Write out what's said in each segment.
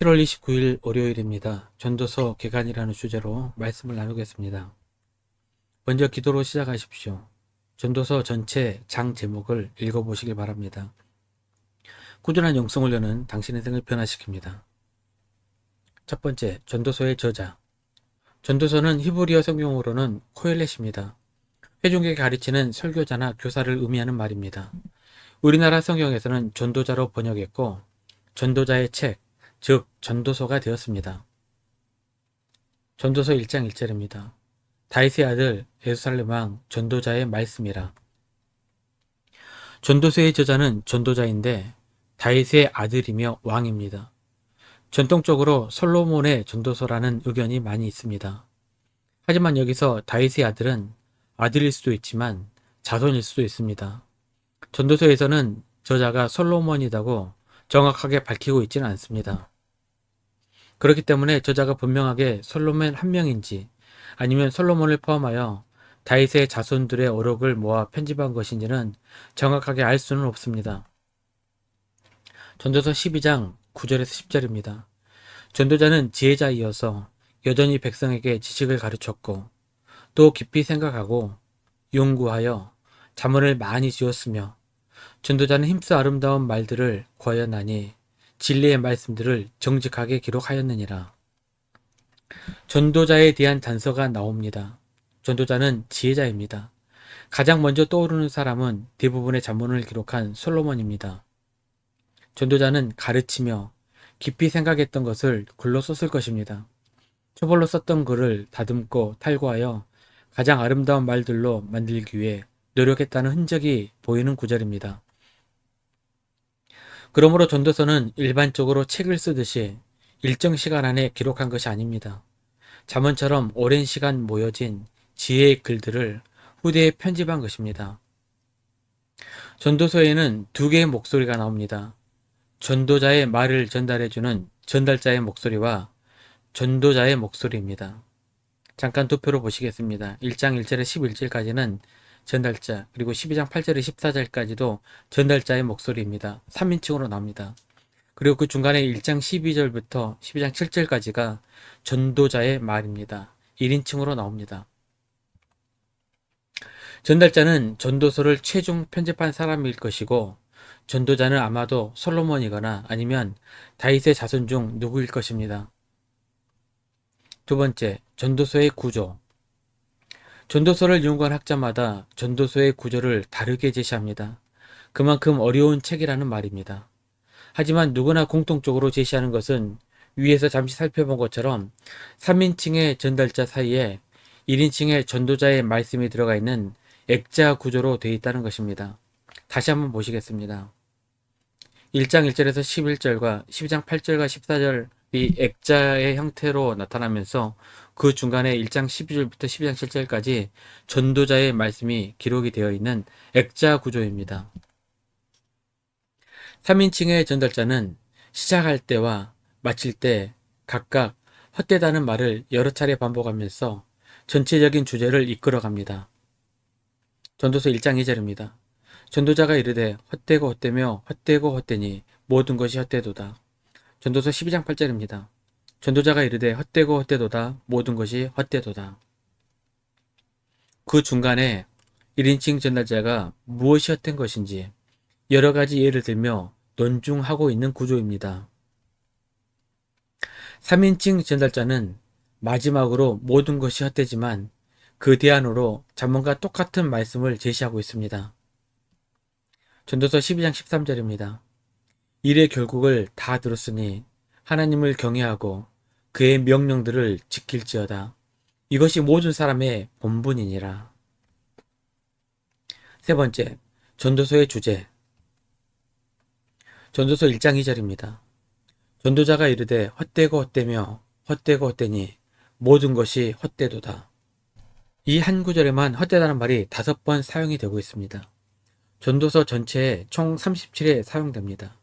7월 29일 월요일입니다. 전도서 개간이라는 주제로 말씀을 나누겠습니다. 먼저 기도로 시작하십시오. 전도서 전체 장 제목을 읽어보시길 바랍니다. 꾸준한 여는 당신의 생을 변화시킵니다. 첫 번째, 전도서의 저자. 전도서는 히브리어 성경으로는 코엘렛입니다. 회중에게 가르치는 설교자나 교사를 의미하는 말입니다. 우리나라 성경에서는 전도자로 번역했고 전도자의 책, 즉 전도서가 되었습니다. 전도서 1장 1절입니다. 다윗의 아들 예루살렘 왕 전도자의 말씀이라. 전도서의 저자는 전도자인데 다윗의 아들이며 왕입니다. 전통적으로 솔로몬의 전도서라는 의견이 많이 있습니다. 하지만 여기서 다윗의 아들은 아들일 수도 있지만 자손일 수도 있습니다. 전도서에서는 저자가 솔로몬이라고 정확하게 밝히고 있지는 않습니다. 그렇기 때문에 저자가 분명하게 솔로몬 한 명인지 아니면 솔로몬을 포함하여 다윗의 자손들의 어록을 모아 편집한 것인지는 정확하게 알 수는 없습니다. 전도서 12장 9절에서 10절입니다. 전도자는 지혜자이어서 여전히 백성에게 지식을 가르쳤고 또 깊이 생각하고 연구하여 자문을 많이 지었으며 전도자는 힘써 아름다운 말들을 구하였나니 진리의 말씀들을 정직하게 기록하였느니라. 전도자에 대한 단서가 나옵니다. 전도자는 지혜자입니다. 가장 먼저 떠오르는 사람은 대부분의 자문을 기록한 솔로몬입니다. 전도자는 가르치며 깊이 생각했던 것을 글로 썼을 것입니다. 초벌로 썼던 글을 다듬고 탈거하여 가장 아름다운 말들로 만들기 위해 노력했다는 흔적이 보이는 구절입니다. 그러므로 전도서는 일반적으로 책을 쓰듯이 일정 시간 안에 기록한 것이 아닙니다. 자문처럼 오랜 시간 모여진 지혜의 글들을 후대에 편집한 것입니다. 전도서에는 두 개의 목소리가 나옵니다. 전도자의 말을 전달해주는 전달자의 목소리와 전도자의 목소리입니다. 잠깐 도표로 보시겠습니다. 1장 1절에 11절까지는 전달자, 그리고 12장 8절에 14절까지도 전달자의 목소리입니다. 3인칭으로 나옵니다. 그리고 그 중간에 1장 12절부터 12장 7절까지가 전도자의 말입니다. 1인칭으로 나옵니다. 전달자는 전도서를 최종 편집한 사람일 것이고 전도자는 아마도 솔로몬이거나 아니면 다윗의 자손 중 누구일 것입니다. 두 번째, 전도서의 구조. 전도서를 연구한 학자마다 전도서의 구조를 다르게 제시합니다. 그만큼 어려운 책이라는 말입니다. 하지만 누구나 공통적으로 제시하는 것은 위에서 잠시 살펴본 것처럼 3인칭의 전달자 사이에 1인칭의 전도자의 말씀이 들어가 있는 액자 구조로 되어 있다는 것입니다. 다시 한번 보시겠습니다. 1장 1절에서 11절과 12장 8절과 14절이 액자의 형태로 나타나면서 그 중간에 1장 12절부터 12장 7절까지 전도자의 말씀이 기록이 되어 있는 액자 구조입니다. 3인칭의 전달자는 시작할 때와 마칠 때 각각 헛되다는 말을 여러 차례 반복하면서 전체적인 주제를 이끌어갑니다. 전도서 1장 2절입니다. 전도자가 이르되 헛되고 헛되며 헛되고 헛되니 모든 것이 헛되도다. 전도서 12장 8절입니다. 전도자가 이르되 헛되고 헛되도다 모든 것이 헛되도다. 그 중간에 1인칭 전달자가 무엇이 헛된 것인지 여러 가지 예를 들며 논중하고 있는 구조입니다. 3인칭 전달자는 마지막으로 모든 것이 헛되지만 그 대안으로 자문과 똑같은 말씀을 제시하고 있습니다. 전도서 12장 13절입니다. 일의 결국을 다 들었으니 하나님을 경외하고 그의 명령들을 지킬지어다. 이것이 모든 사람의 본분이니라. 세 번째, 전도서의 주제. 전도서 1장 2절입니다. 전도자가 이르되 헛되고 헛되며 헛되고 헛되니 모든 것이 헛되도다. 이 한 구절에만 헛되다는 말이 다섯 번 사용이 되고 있습니다. 전도서 전체에 총 37회 사용됩니다.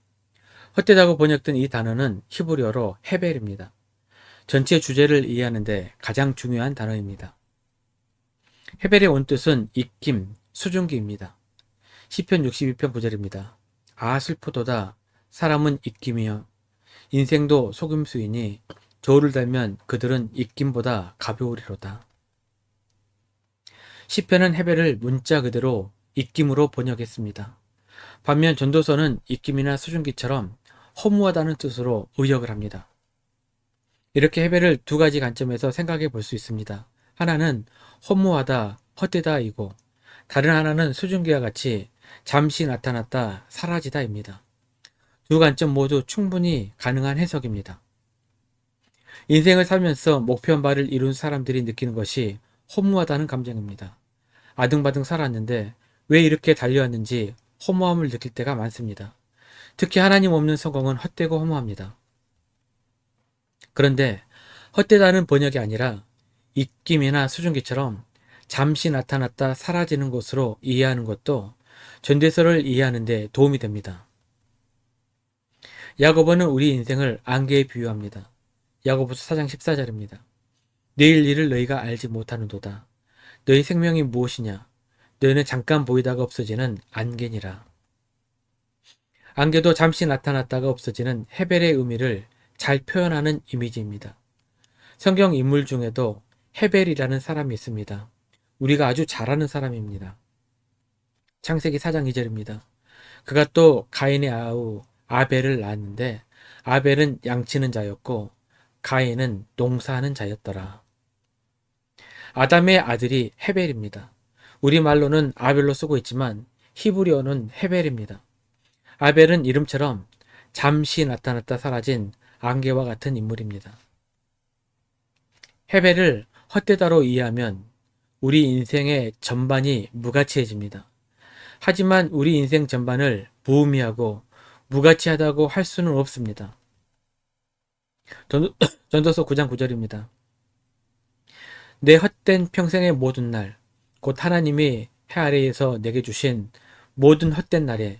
헛되다고 번역된 이 단어는 히브리어로 헤벨입니다. 전체 주제를 이해하는데 가장 중요한 단어입니다. 헤벨의 원뜻은 입김, 수증기입니다. 시편 62편 9절입니다. 아 슬프도다 사람은 입김이여 인생도 속임수이니 저울을 달면 그들은 입김보다 가벼우리로다. 시편은 해배를 문자 그대로 입김으로 번역했습니다. 반면 전도서는 입김이나 수증기처럼 허무하다는 뜻으로 의역을 합니다. 이렇게 해배를 두 가지 관점에서 생각해 볼 수 있습니다. 하나는 허무하다, 헛되다이고 다른 하나는 수증기와 같이 잠시 나타났다 사라지다입니다. 두 관점 모두 충분히 가능한 해석입니다. 인생을 살면서 목표한 바를 이룬 사람들이 느끼는 것이 허무하다는 감정입니다. 아등바등 살았는데 왜 이렇게 달려왔는지 허무함을 느낄 때가 많습니다. 특히 하나님 없는 성공은 헛되고 허무합니다. 그런데 헛되다는 번역이 아니라 입김이나 수증기처럼 잠시 나타났다 사라지는 것으로 이해하는 것도 전대서를 이해하는 데 도움이 됩니다. 야고보는 우리 인생을 안개에 비유합니다. 야고보서 4장 14절입니다. 내일 일을 너희가 알지 못하는도다. 너희 생명이 무엇이냐? 너희는 잠깐 보이다가 없어지는 안개니라. 안개도 잠시 나타났다가 없어지는 헤벨의 의미를 잘 표현하는 이미지입니다. 성경 인물 중에도 헤벨이라는 사람이 있습니다. 우리가 아주 잘 아는 사람입니다. 창세기 4장 2절입니다. 그가 또 가인의 아우 아벨을 낳았는데 아벨은 양치는 자였고 가인은 농사하는 자였더라. 아담의 아들이 헤벨입니다. 우리말로는 아벨로 쓰고 있지만 히브리어는 헤벨입니다. 아벨은 이름처럼 잠시 나타났다 사라진 안개와 같은 인물입니다. 헤벨을 헛되다로 이해하면 우리 인생의 전반이 무가치해집니다. 하지만 우리 인생 전반을 무의미하고 무가치하다고 할 수는 없습니다. 전도서 9장 9절입니다. 내 헛된 평생의 모든 날, 곧 하나님이 해 아래에서 내게 주신 모든 헛된 날에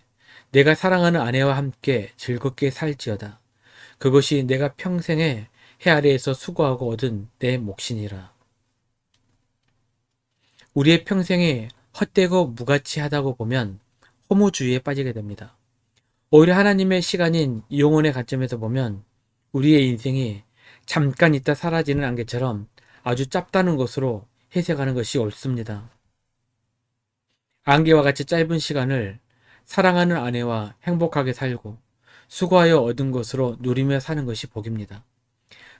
내가 사랑하는 아내와 함께 즐겁게 살지어다. 그것이 내가 평생에 해 아래에서 수고하고 얻은 내 몫이니라. 우리의 평생이 헛되고 무가치하다고 보면 허무주의에 빠지게 됩니다. 오히려 하나님의 시간인 영혼의 관점에서 보면 우리의 인생이 잠깐 있다 사라지는 안개처럼 아주 짧다는 것으로 해석하는 것이 옳습니다. 안개와 같이 짧은 시간을 사랑하는 아내와 행복하게 살고 수고하여 얻은 것으로 누리며 사는 것이 복입니다.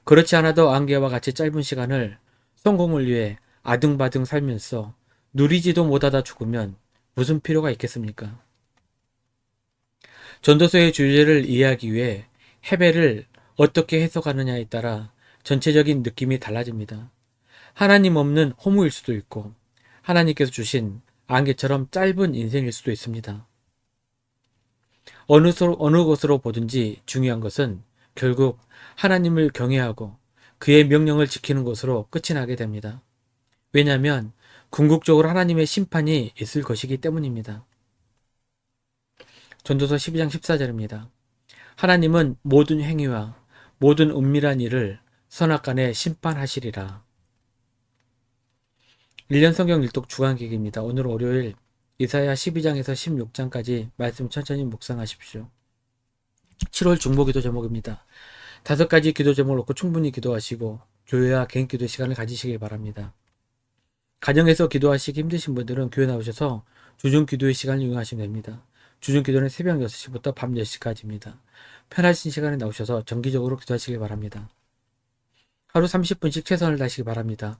그렇지 않아도 안개와 같이 짧은 시간을 성공을 위해 아등바등 살면서 누리지도 못하다 죽으면 무슨 필요가 있겠습니까? 전도서의 주제를 이해하기 위해 해배를 어떻게 해석하느냐에 따라 전체적인 느낌이 달라집니다. 하나님 없는 허무일 수도 있고 하나님께서 주신 안개처럼 짧은 인생일 수도 있습니다. 어느, 소, 어느 것으로 보든지 중요한 것은 결국 하나님을 경외하고 그의 명령을 지키는 것으로 끝이 나게 됩니다. 왜냐하면 궁극적으로 하나님의 심판이 있을 것이기 때문입니다. 전도서 12장 14절입니다. 하나님은 모든 행위와 모든 은밀한 일을 선악간에 심판하시리라. 1년 성경 일독 주간기기입니다. 오늘 월요일 이사야 12장에서 16장까지 말씀 천천히 묵상하십시오. 7월 중보기도 제목입니다. 다섯 가지 기도 제목을 놓고 충분히 기도하시고 교회와 개인 기도 시간을 가지시길 바랍니다. 가정에서 기도하시기 힘드신 분들은 교회 나오셔서 주중 기도의 시간을 이용하시면 됩니다. 주중 기도는 새벽 6시부터 밤 10시까지입니다. 편하신 시간에 나오셔서 정기적으로 기도하시길 바랍니다. 하루 30분씩 최선을 다하시기 바랍니다.